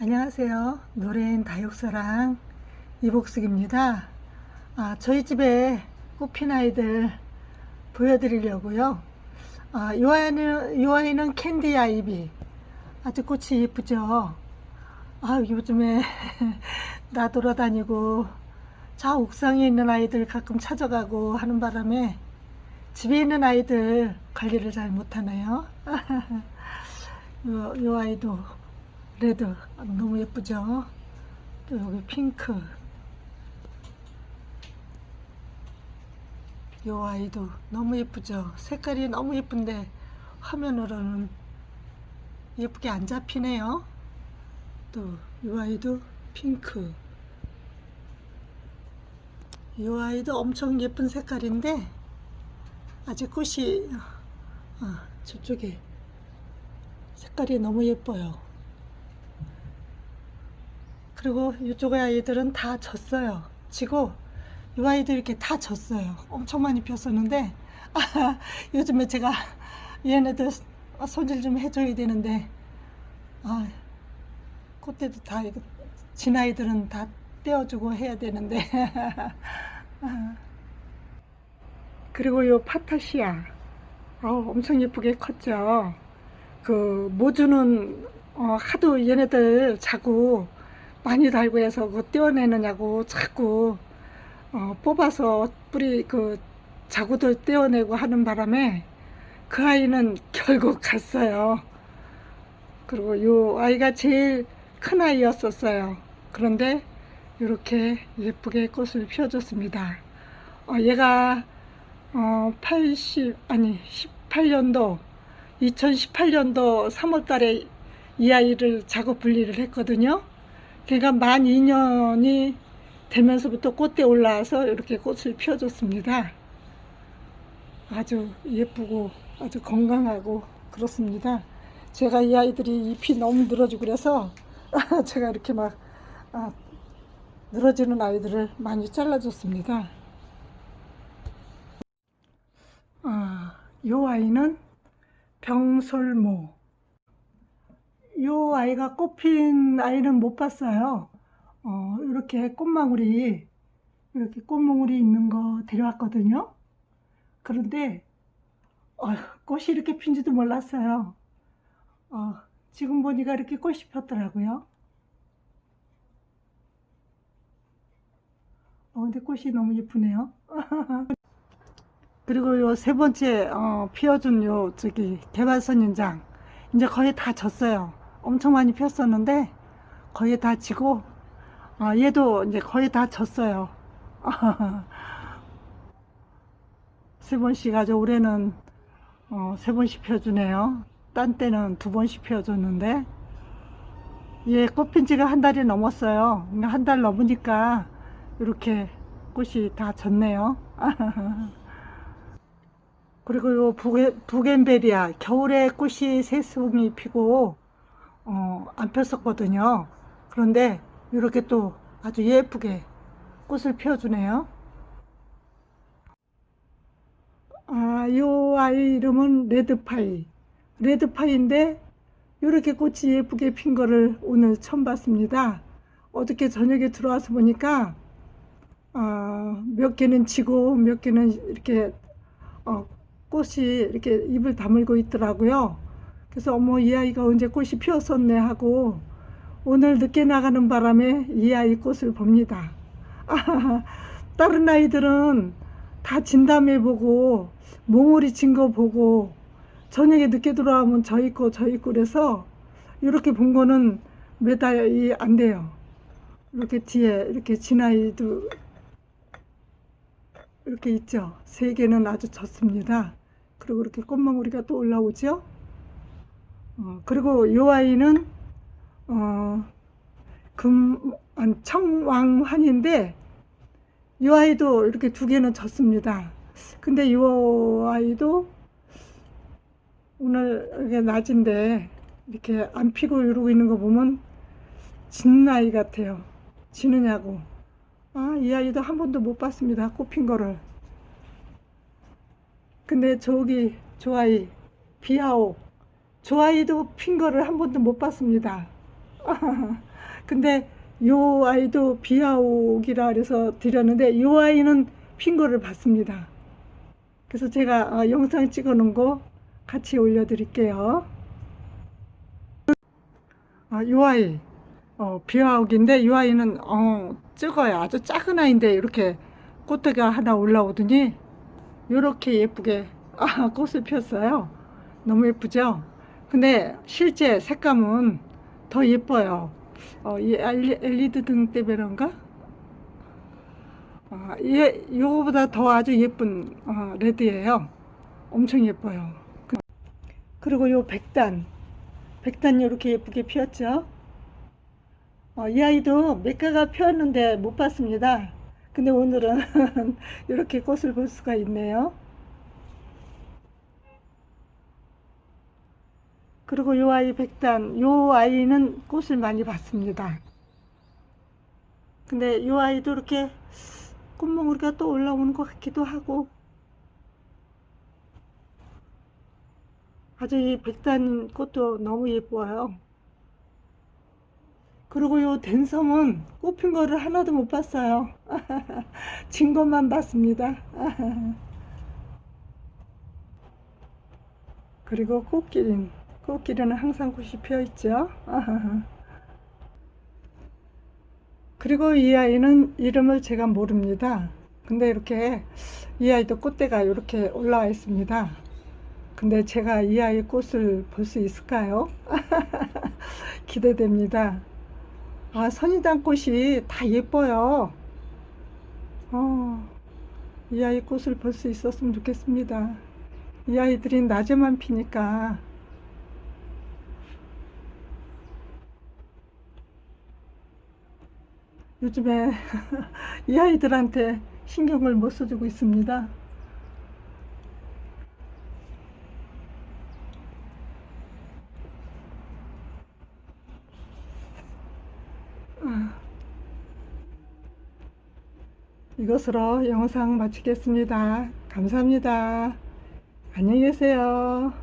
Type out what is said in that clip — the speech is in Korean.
안녕하세요. 노래인 다육사랑 이복숙입니다. 아, 저희 집에 꽃핀 아이들 보여드리려고요. 아, 이 아이는, 이 아이는 캔디 아이비. 아주 꽃이 예쁘죠? 아, 요즘에 나 돌아다니고 저 옥상에 있는 아이들 가끔 찾아가고 하는 바람에 집에 있는 아이들 관리를 잘 못하네요. 요, 요 아이도 레드 너무 예쁘죠? 또 여기 핑크 요 아이도 너무 예쁘죠? 색깔이 너무 예쁜데 화면으로는 예쁘게 안 잡히네요. 또 요 아이도 핑크 요 아이도 엄청 예쁜 색깔인데 아직 꽃이 아, 저쪽에 색깔이 너무 예뻐요. 그리고 이쪽의 아이들은 다 졌어요. 지고 이 아이들 이렇게 다 졌어요. 엄청 많이 폈었는데 아, 요즘에 제가 얘네들 손질 좀 해줘야 되는데 아, 그때도 다 이거 진 아이들은 다 떼어주고 해야 되는데 아. 그리고 요 파타시아 어, 엄청 예쁘게 컸죠. 그 모주는 어, 하도 얘네들 자꾸 많이 달고 해서 그거 떼어내느냐고 자꾸 어, 뽑아서 뿌리 그 자구들 떼어내고 하는 바람에 그 아이는 결국 갔어요. 그리고 요 아이가 제일 큰 아이였었어요. 그런데 이렇게 예쁘게 꽃을 피워줬습니다. 어, 얘가 어, 80 아니 18년도 2018년도 3월 달에 이 아이를 작업 분리를 했거든요. 그러니까 만 2년이 되면서부터 꽃대 올라와서 이렇게 꽃을 피워줬습니다. 아주 예쁘고 아주 건강하고 그렇습니다. 제가 이 아이들이 잎이 너무 늘어지고 그래서 제가 이렇게 막 아, 늘어지는 아이들을 많이 잘라줬습니다. 아, 요 아이는 병솔모. 요 아이가 꽃핀 아이는 못 봤어요. 어, 이렇게 꽃망울이, 이렇게 꽃망울이 있는 거 데려왔거든요. 그런데, 어, 꽃이 이렇게 핀지도 몰랐어요. 어, 지금 보니까 이렇게 꽃이 폈더라고요. 어, 근데 꽃이 너무 예쁘네요. 그리고 요 세 번째 어, 피워준 요 저기 개발선 인장 이제 거의 다 졌어요. 엄청 많이 폈었는데 거의 다 지고 아, 얘도 이제 거의 다 졌어요. 세 번 씩 아주 올해는 어, 세 번씩 펴주네요. 딴 때는 두 번씩 펴줬는데 얘 꽃핀 지가 한 달이 넘었어요. 한 달 넘으니까 이렇게 꽃이 다 졌네요. 그리고 요 부겐베리아 겨울에 꽃이 새송이 피고 어, 안 폈었거든요. 그런데 이렇게 또 아주 예쁘게 꽃을 피워주네요. 아, 요 아이 이름은 레드파이. 레드파이인데 이렇게 꽃이 예쁘게 핀 거를 오늘 처음 봤습니다. 어저께 저녁에 들어와서 보니까 아, 몇 개는 지고 몇 개는 이렇게 어, 꽃이 이렇게 입을 다물고 있더라고요. 그래서 어머 이 아이가 언제 꽃이 피었었네 하고 오늘 늦게 나가는 바람에 이 아이 꽃을 봅니다. 아, 다른 아이들은 다 진담해 보고 몽울이 진거 보고 저녁에 늦게 들어오면 저 있고 저 있고 그래서 이렇게 본 거는 매달이 안 돼요. 이렇게 뒤에 이렇게 진 아이도 이렇게 있죠. 세 개는 아주 좋습니다. 그리고 이렇게 꽃망울이가 또 올라오죠. 어, 그리고 이 아이는 어, 금 청왕환인데 이 아이도 이렇게 두 개는 졌습니다. 근데 이 아이도 오늘 이게 낮인데 이렇게 안 피고 이러고 있는 거 보면 진 아이 같아요. 지느냐고. 아, 이 아이도 한 번도 못 봤습니다. 꽃핀 거를. 근데 저기 저 아이 비하오 저 아이도 핀 거를 한 번도 못 봤습니다. 근데 요 아이도 비아옥이라 그래서 드렸는데 요 아이는 핀 거를 봤습니다. 그래서 제가 어, 영상 찍어 놓은 거 같이 올려 드릴게요. 아, 요 아이 어, 비아옥인데 요 아이는 어, 찍어요. 아주 작은 아이인데 이렇게 꽃대가 하나 올라오더니 요렇게 예쁘게 아, 꽃을 폈어요. 너무 예쁘죠? 근데 실제 색감은 더 예뻐요. 어, 이 엘리- LED 등 때문인가? 아, 얘, 요거보다 더 아주 예쁜 어, 레드예요. 엄청 예뻐요. 그- 그리고 요 백단. 백단 이렇게 예쁘게 피었죠? 어, 이 아이도 몇 개가 피었는데 못 봤습니다. 근데 오늘은 이렇게 꽃을 볼 수가 있네요. 그리고 요 아이 백단, 요 아이는 꽃을 많이 봤습니다. 근데 요 아이도 이렇게 꽃몽우리가 또 올라오는 것 같기도 하고 아주 이 백단 꽃도 너무 예뻐요. 그리고 요 댄섬은 꽃핀 거를 하나도 못 봤어요. 진 것만 봤습니다. 그리고 꽃길인, 꽃길에는 항상 꽃이 피어 있죠. 그리고 이 아이는 이름을 제가 모릅니다. 근데 이렇게 이 아이도 꽃대가 이렇게 올라와 있습니다. 근데 제가 이 아이 꽃을 볼 수 있을까요? 기대됩니다. 아, 선인장 꽃이 다 예뻐요. 어, 이 아이 꽃을 볼 수 있었으면 좋겠습니다. 이 아이들이 낮에만 피니까 요즘에 이 아이들한테 신경을 못 써주고 있습니다. 이것으로 영상 마치겠습니다. 감사합니다. 안녕히 계세요.